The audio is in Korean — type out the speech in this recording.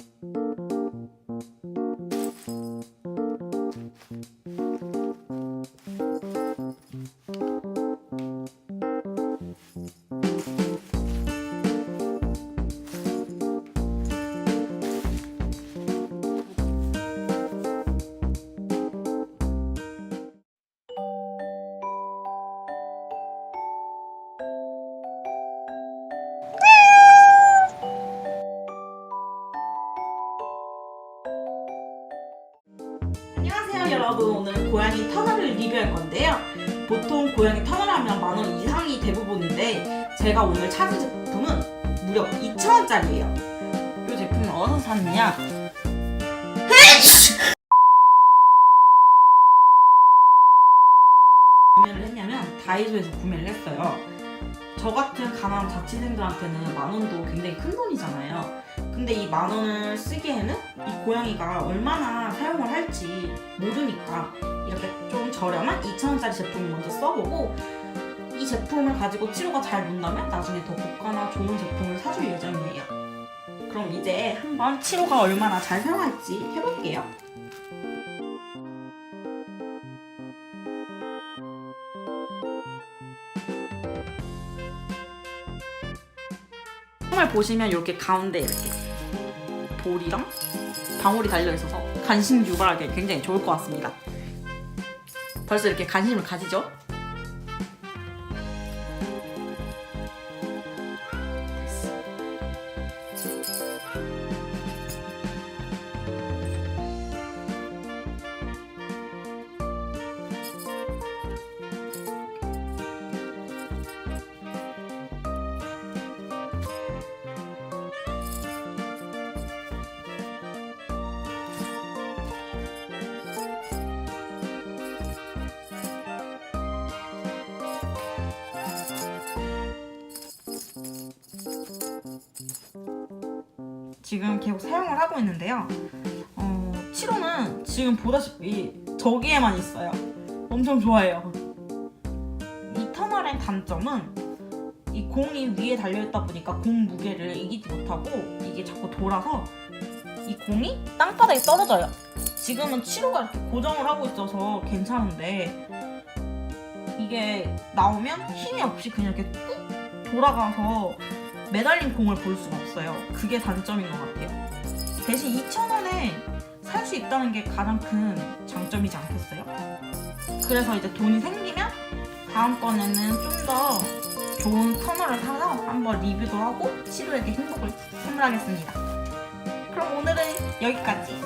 안 여러분 오늘은 고양이 터널을 리뷰할 건데요. 보통 고양이 터널 하면 만 원 이상이 대부분인데 제가 오늘 찾은 제품은 무려 2,000원짜리예요. 이 제품은 어디서 샀느냐? 구매를 했냐면 다이소에서 구매를 했어요 저 같은 가난한 자취생들한테는 만 원도 굉장히 큰 돈이잖아요 근데 이 만 원을 쓰기에는 이 고양이가 얼마나 사용을 할지 모르니까 이렇게 좀 저렴한 2,000원짜리 제품을 먼저 써보고 이 제품을 가지고 치료가 잘 된다면 나중에 더 고가나 좋은 제품을 사줄 예정이에요. 그럼 이제 한번 치료가 얼마나 잘 사용할지 해볼게요. 정말 보시면 이렇게 가운데 이렇게 볼이랑 방울이 달려 있어서 관심 유발하기 굉장히 좋을 것 같습니다. 벌써 이렇게 관심을 가지죠? 지금 계속 사용을 하고 있는데요. 어, 치료는 지금 보다시피 저기에만 있어요. 엄청 좋아해요. 이 터널의 단점은 이 공이 위에 달려있다 보니까 공 무게를 이기지 못하고 이게 자꾸 돌아서 이 공이 땅바닥에 떨어져요. 지금은 치료가 이렇게 고정을 하고 있어서 괜찮은데 이게 나오면 힘이 없이 그냥 이렇게 꾹 돌아가서 매달린 공을 볼 수가 없어요. 그게 단점인 것 같아요. 대신 2,000원에 살 수 있다는 게 가장 큰 장점이지 않겠어요? 그래서 이제 돈이 생기면 다음 번에는 좀 더 좋은 터널을 사서 한번 리뷰도 하고 치료에게 행복을 선물하겠습니다. 그럼 오늘은 여기까지.